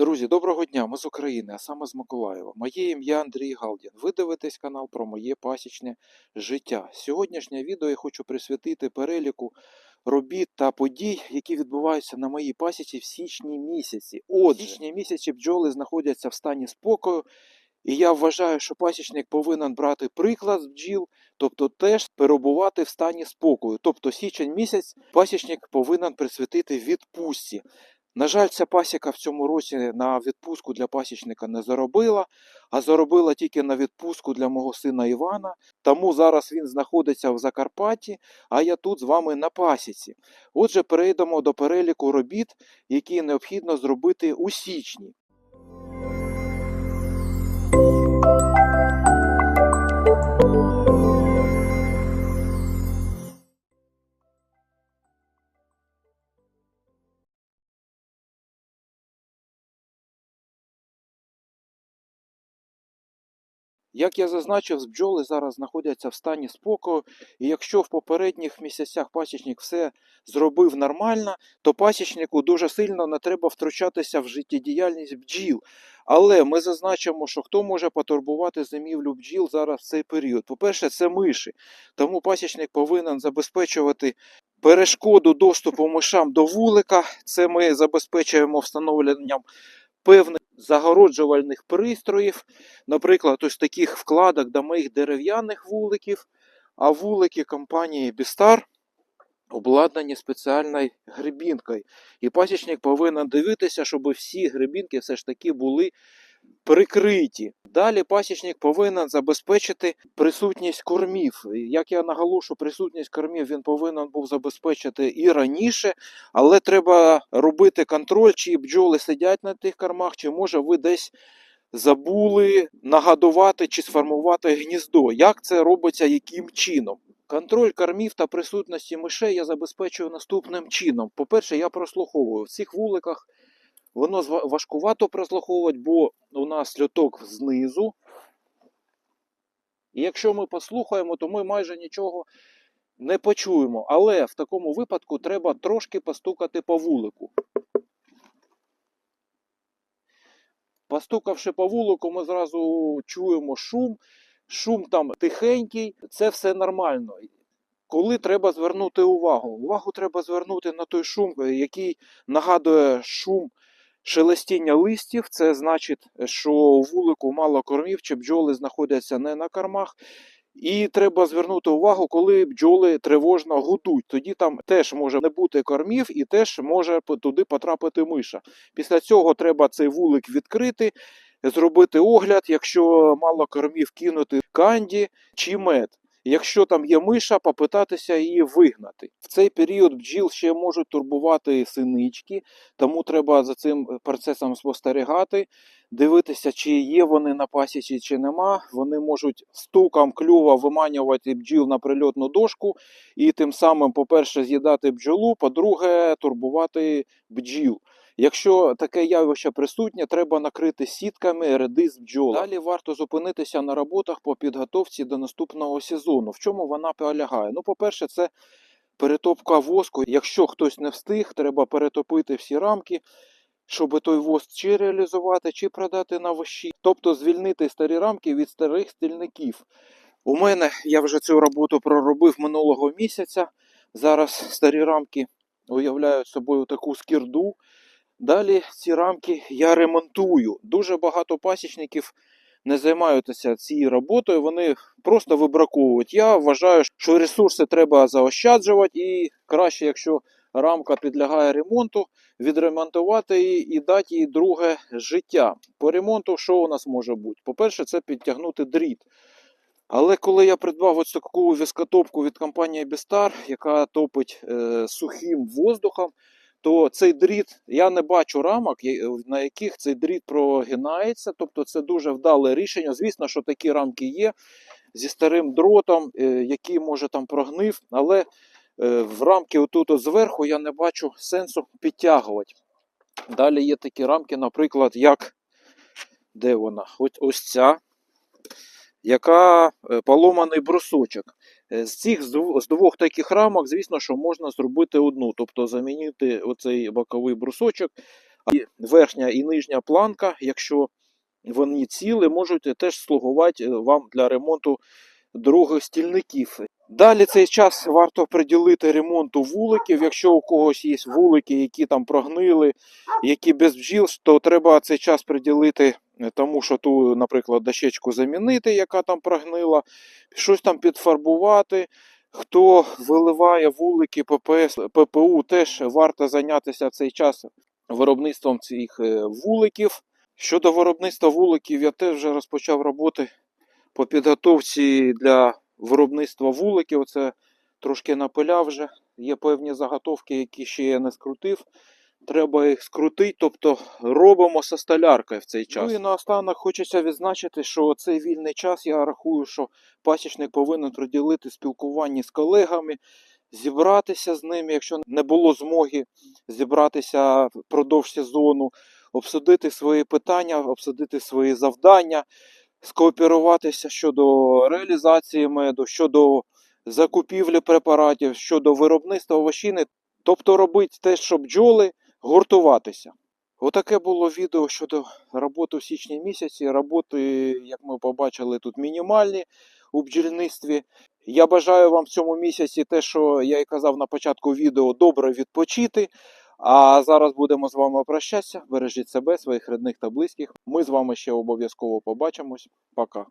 Друзі, доброго дня! Ми з України, а саме з Миколаєва. Моє ім'я Андрій Галдін. Ви дивитесь канал про моє пасічне життя. Сьогоднішнє відео я хочу присвятити переліку робіт та подій, які відбуваються на моїй пасіці в січні місяці. Отже, в січні місяці бджоли знаходяться в стані спокою, і я вважаю, що пасічник повинен брати приклад з бджіл, тобто теж перебувати в стані спокою. Тобто січень місяць пасічник повинен присвятити відпустці. На жаль, ця пасіка в цьому році на відпустку для пасічника не заробила, а заробила тільки на відпустку для мого сина Івана. Тому зараз він знаходиться в Закарпатті, а я тут з вами на пасіці. Отже, перейдемо до переліку робіт, які необхідно зробити у січні. Як я зазначив, бджоли зараз знаходяться в стані спокою, і якщо в попередніх місяцях пасічник все зробив нормально, то пасічнику дуже сильно не треба втручатися в життєдіяльність бджіл. Але ми зазначимо, що хто може потурбувати зимівлю бджіл зараз в цей період. По-перше, це миші. Тому пасічник повинен забезпечувати перешкоду доступу мишам до вулика. Це ми забезпечуємо встановленням певних загороджувальних пристроїв, наприклад, ось таких вкладок до моїх дерев'яних вуликів, а вулики компанії Бістар обладнані спеціальною грибінкою. І пасічник повинен дивитися, щоб всі грибінки все ж таки були прикриті. Далі пасічник повинен забезпечити присутність кормів. Як я наголошу, присутність кормів він повинен був забезпечити і раніше, але треба робити контроль, чи бджоли сидять на тих кормах, чи може ви десь забули нагадувати чи сформувати гніздо. Як це робиться, яким чином? Контроль кормів та присутності мишей я забезпечую наступним чином. По-перше, я прослуховую в цих вуликах. Воно важкувато прослуховувати, бо у нас льоток знизу. І якщо ми послухаємо, то ми майже нічого не почуємо. Але в такому випадку треба трошки постукати по вулику. Постукавши по вулику, ми зразу чуємо шум. Шум там тихенький, це все нормально. Коли треба звернути увагу? Увагу треба звернути на той шум, який нагадує шум шелестіння листів. Це значить, що вулику мало кормів, чи бджоли знаходяться не на кормах. І треба звернути увагу, коли бджоли тривожно гудуть. Тоді там теж може не бути кормів і теж може туди потрапити миша. Після цього треба цей вулик відкрити, зробити огляд, якщо мало кормів, кинути канді чи мед. Якщо там є миша, попитатися її вигнати. В цей період бджіл ще можуть турбувати синички, тому треба за цим процесом спостерігати, дивитися, чи є вони на пасічі, чи нема. Вони можуть стуком клюва виманювати бджіл на прильотну дошку і тим самим, по-перше, з'їдати бджолу, по-друге, турбувати бджіл. Якщо таке явище присутнє, треба накрити сітками ряди з бджол. Далі варто зупинитися на роботах по підготовці до наступного сезону. В чому вона полягає? Ну, по-перше, це перетопка воску. Якщо хтось не встиг, треба перетопити всі рамки, щоб той воск чи реалізувати, чи продати на вощі. Тобто звільнити старі рамки від старих стільників. У мене я вже цю роботу проробив минулого місяця. Зараз старі рамки уявляють собою таку скірду. Далі ці рамки я ремонтую. Дуже багато пасічників не займаються цією роботою, вони просто вибраковують. Я вважаю, що ресурси треба заощаджувати, і краще, якщо рамка підлягає ремонту, відремонтувати її і дати їй друге життя. По ремонту, що у нас може бути? По-перше, це підтягнути дріт. Але коли я придбав ось таку віскотопку від компанії Бістар, яка топить е, сухим воздухом, то цей дріт, я не бачу рамок, на яких цей дріт прогинається. Тобто це дуже вдале рішення. Звісно, що такі рамки є зі старим дротом, е, який може там прогнив, але е, в рамки отут от зверху я не бачу сенсу підтягувати. Далі є такі рамки, наприклад, як де вона? Ось, ось ця, яка е, поломаний брусочок. Е, З цих з двох таких рамок, звісно, що можна зробити одну, тобто замінити оцей боковий брусочок і верхня і нижня планка, якщо вони ціли, можуть теж слугувати е, вам для ремонту других стільників. Далі цей час варто приділити ремонту вуликів. Якщо у когось є вулики, які там прогнили, які без бджіл, то треба цей час приділити тому, що ту, наприклад, дощечку замінити, яка там прогнила, щось там підфарбувати. Хто виливає вулики ППС, ППУ, теж варто зайнятися в цей час виробництвом цих е, вуликів. Щодо виробництва вуликів, я теж вже розпочав роботи по підготовці для виробництва вуликів. Це трошки напиляв вже. Є певні заготовки, які ще я не скрутив. Треба їх скрутити, тобто робимо со столяркою в цей час. Ну і наостанок хочеться відзначити, що цей вільний час я рахую, що пасічник повинен приділити спілкуванні з колегами, зібратися з ними, якщо не було змоги зібратися впродовж сезону, обсудити свої питання, обсудити свої завдання, скооперуватися щодо реалізації меду, щодо закупівлі препаратів, щодо виробництва овощини, тобто робити те, щоб бджоли гуртуватися. Отаке було відео щодо роботи в січні місяці. Роботи, як ми побачили, тут мінімальні у бджільництві. Я бажаю вам в цьому місяці те, що я і казав на початку відео, добре відпочити. А зараз будемо з вами прощатися. Бережіть себе, своїх рідних та близьких. Ми з вами ще обов'язково побачимось. Пока.